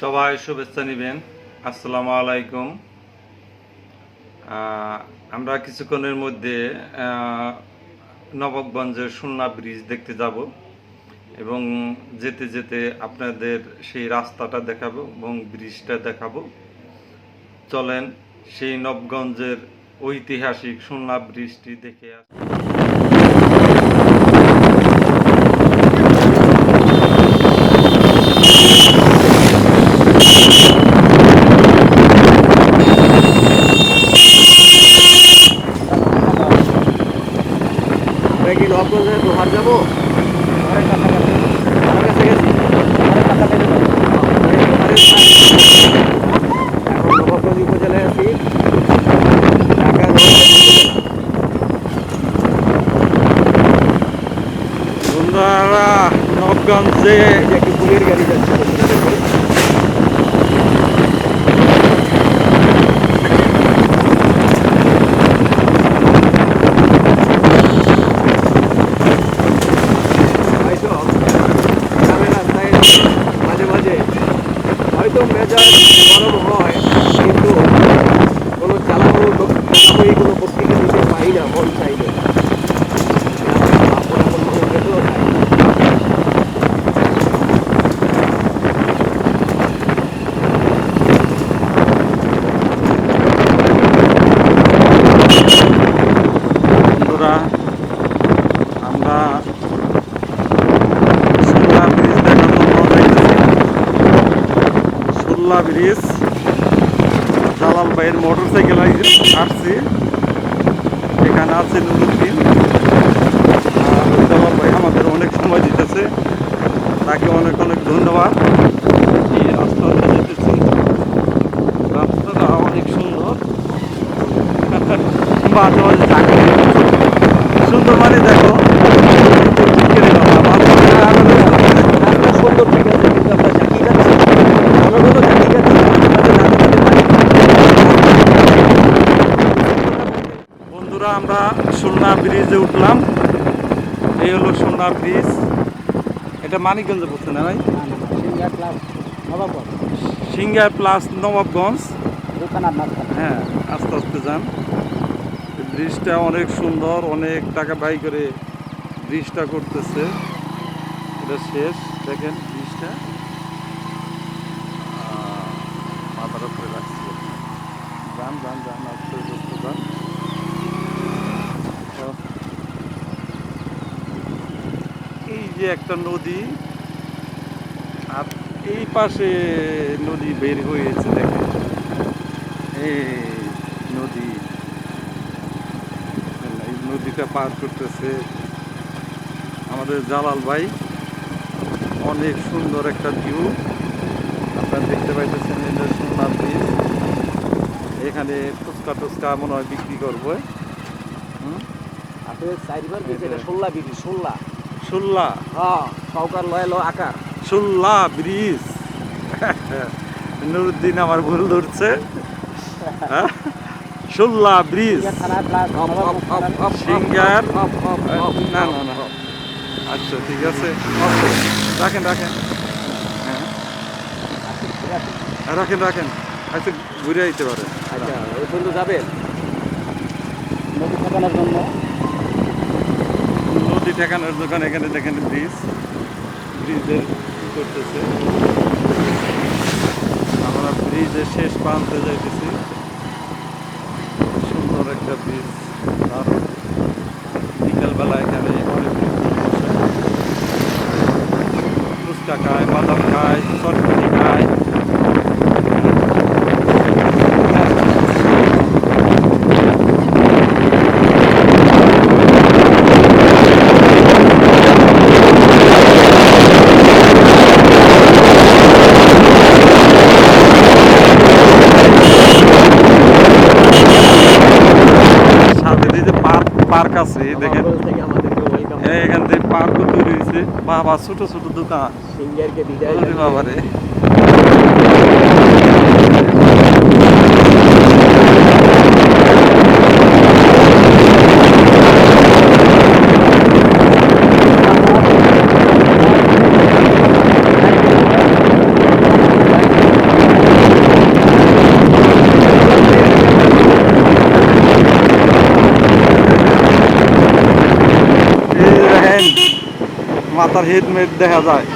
সবাই শুভেচ্ছা নেবেন। আসসালামু আলাইকুম। আমরা কিছুক্ষণের মধ্যে আহ, নবাবগঞ্জের সুন্না ব্রিজ দেখতে যাব এবং যেতে যেতে আপনাদের সেই রাস্তাটা দেখাবো এবং ব্রিজটা দেখাবো। চলেন সেই নবগঞ্জের ঐতিহাসিক সুন্না ব্রিজটি দেখে আসি। যে একটি পুলির গাড়ি যাচ্ছে হয়তো গ্রামের রাস্তায় মাঝে মাঝে হয়তো মেজাজ গরম হয় কিন্তু কোনো চালানো চালানোই কোনো পত্রিকা দিতে পারি না মন চাইলে আপন আপন মনে গেলেও চাই বন্ধুরা আমরা সুল্লা ব্রিজ দেখার জন্য যাইতেছি সুল্লা ব্রিজ জালাল ভাইয়ের মোটর সাইকেল আসছি। এখানে আছে নুরুদ্দিন। আর জালাল ভাই আমাদের অনেক সময় দিতেছে। তাকে অনেক অনেক ধন্যবাদ। এই রাস্তাটা যেতেছি রাস্তাটা অনেক সুন্দর। মাঝে মাঝে সুন্দর মানে দেখো কেটে গেল, মাঝে মাঝে আরও রাস্তা সুন্দর ঠিক আছে কিন্তু আমরা ঝাঁকি যাচ্ছি জনগণও ঝাঁকি যাচ্ছে আমাদের রাস্তাতে পানি বন্ধুরা সুলনা ব্রিজে উঠলাম। এই হলো সুলনা ব্রিজ। এটা মানিকগঞ্জে পড়ছে না ভাই? সিঙ্গার প্লাস নবাবগঞ্জ। হ্যাঁ আস্তে আস্তে যান। ব্রিজটা অনেক সুন্দর অনেক টাকা ব্যয় করে ব্রিজটা করতেছে। এটা শেষ দেখেন ব্রিজটা। মাথার উপরে রাখছে। যান যান যান আস্তে আস্তে যান তো, এই একটা নদী, আর এই পাশে নদী বের হয়েছে দেখেন। এই নদী, এই নদীটা পার করতেছে আমাদের জালাল ভাই। অনেক সুন্দর একটা ভিউ আপনারা দেখতে পাইতেছেন এটা সোনার ব্রিজ এখানে ফুচকা টুচকা মনে হয় বিক্রি করব। হুম? আপনি চারিবার এটা ষোল্লা বিধি ষোল্লা সুল্লা হ্যাঁ সৌকার লয় লো আকার। সুল্লা ব্রিজ? নুরুদ্দিন আমার ভুল ধরছে। হ্যাঁ? সুল্লা ব্রিজ? থানা প্লাস সিঙ্গার? না না না। আচ্ছা ঠিক আছে। রাখেন রাখেন। হ্যাঁ। রাখেন রাখেন। আচ্ছা ঘুরে আইতে পারেন। আচ্ছা ওই পর্যন্ত যাবেন? নদী জন্য? ঠেকানোর দোকান এখানে দেখেন ব্রিজ। ব্রিজের করতেছে। আমরা ব্রিজের শেষ প্রান্তে যাইতেছি। সুন্দর একটা ব্রিজ। আর পার্ক আছে দেখেন। এখান থেকে পার্কও তৈরি হয়েছে। বাবা ছোট ছোট দোকান। সিঙ্গারকে বিদায় ওরে জানিয়ে বাবা রে মাথার হেলমেট দেখা যায়